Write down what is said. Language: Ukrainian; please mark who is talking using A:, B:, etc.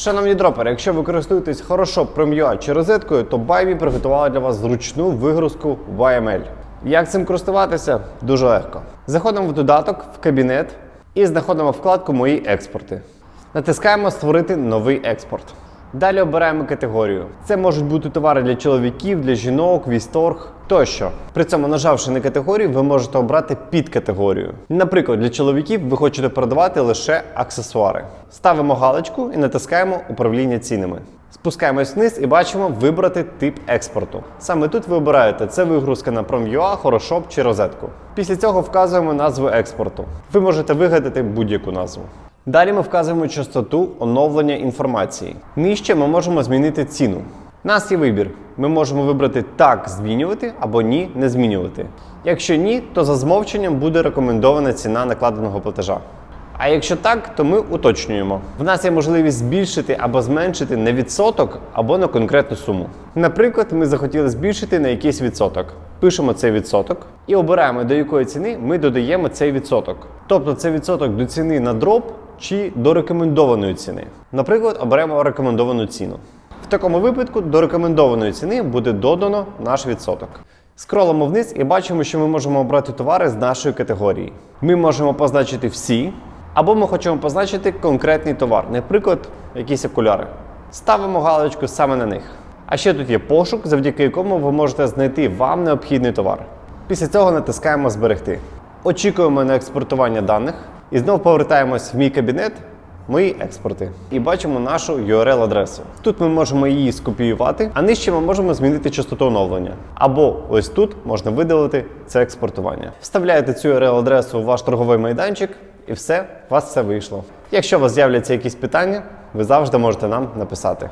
A: Шановні дропери, якщо ви користуєтесь хорошо Premium чи розеткою, то Bybee приготувала для вас зручну вигрузку YML. Як цим користуватися? Дуже легко. Заходимо в додаток, в кабінет і знаходимо вкладку Мої експорти. Натискаємо Створити новий експорт. Далі обираємо категорію. Це можуть бути товари для чоловіків, для жінок, вісторг тощо. При цьому, нажавши на категорію, ви можете обрати підкатегорію. Наприклад, для чоловіків ви хочете продавати лише аксесуари. Ставимо галочку і натискаємо управління цінами. Спускаємось вниз і бачимо вибрати тип експорту. Саме тут ви обираєте це вигрузка на Prom.ua, Хорошоп чи розетку. Після цього вказуємо назву експорту. Ви можете вигадати будь-яку назву. Далі ми вказуємо частоту оновлення інформації. Нижче ми можемо змінити ціну. У нас є вибір. Ми можемо вибрати так змінювати або ні не змінювати. Якщо ні, то за змовченням буде рекомендована ціна накладеного платежа. А якщо так, то ми уточнюємо. В нас є можливість збільшити або зменшити на відсоток або на конкретну суму. Наприклад, ми захотіли збільшити на якийсь відсоток. Пишемо цей відсоток і обираємо, до якої ціни ми додаємо цей відсоток. Тобто це відсоток до ціни на дроп чи до рекомендованої ціни. Наприклад, оберемо рекомендовану ціну. В такому випадку до рекомендованої ціни буде додано наш відсоток. Скролимо вниз і бачимо, що ми можемо обрати товари з нашої категорії. Ми можемо позначити всі, або ми хочемо позначити конкретний товар, наприклад, якісь окуляри. Ставимо галочку саме на них. А ще тут є пошук, завдяки якому ви можете знайти вам необхідний товар. Після цього натискаємо Зберегти. Очікуємо на експортування даних і знову повертаємось в мій кабінет, мої експорти, і бачимо нашу URL-адресу. Тут ми можемо її скопіювати, а нижче ми можемо змінити частоту оновлення. Або ось тут можна видалити це експортування. Вставляєте цю URL-адресу у ваш торговий майданчик, і все, у вас все вийшло. Якщо у вас з'являться якісь питання, ви завжди можете нам написати.